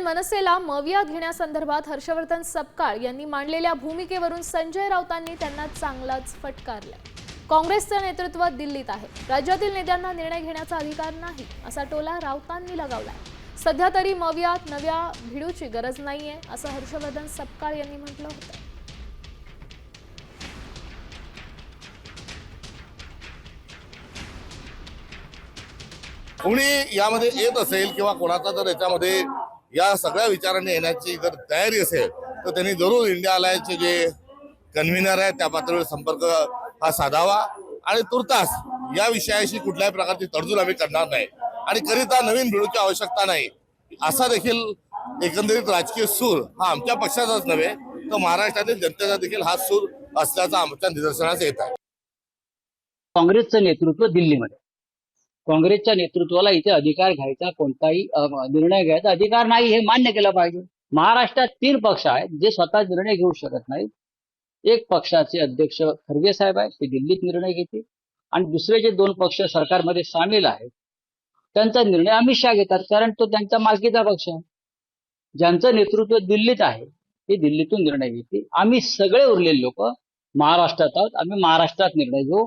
दरम्यान मनसेला मविया घेण्यासंदर्भात हर्षवर्धन सपकाळ यांनी मांडलेल्या भूमिकेवरून संजय राऊतांनी त्यांना चांगलाच फटकारलाय काँग्रेसचं नेतृत्व दिल्लीत आहे. राज्यातील नेत्यांना निर्णय घेण्याचा अधिकार नाही असा टोला राऊतांनी लगावलाय. सध्या तरी मवियात नव्या भिडूची गरज नाहीये असं हर्षवर्धन सपकाळ यांनी म्हटलं होतं. कुणी यामध्ये येत असेल किंवा कोणाचा जर याच्यामध्ये या सगळ्या विचारांनी येण्याची जर तयारी असेल तर त्यांनी जरूर इंडिया अलायचे जे कन्व्हिनर आहेत त्या पातळीवर संपर्क हा साधावा. आणि तुर्तास या विषयाशी कुठल्याही प्रकारची तडजोड आम्ही करणार नाही. आणि करिता नवीन भिडूची आवश्यकता नाही. असा देखील एकंदरीत राजकीय सूर हा आमच्या पक्षाचाच नव्हे तर महाराष्ट्रातील जनतेचा देखील हा सूर असल्याचा आमच्या निदर्शनास येत आहे. काँग्रेसचं नेतृत्व दिल्लीमध्ये. काँग्रेसच्या नेतृत्वाला इथे अधिकार घ्यायचा कोणताही निर्णय घ्यायचा अधिकार नाही हे मान्य केलं पाहिजे. महाराष्ट्रात तीन पक्ष आहेत जे स्वतः निर्णय घेऊ शकत नाहीत. एक पक्षाचे अध्यक्ष खरगे साहेब आहेत ते दिल्लीत निर्णय घेतील. आणि दुसरे जे दोन पक्ष सरकारमध्ये सामील आहेत त्यांचा निर्णय अमित शहा घेतात कारण तो त्यांचा मालकीचा पक्ष आहे. ज्यांचं नेतृत्व दिल्लीत आहे ते दिल्लीतून निर्णय घेतील. आम्ही सगळे उरलेले लोक महाराष्ट्रात आहोत. आम्ही महाराष्ट्रात निर्णय घेऊ.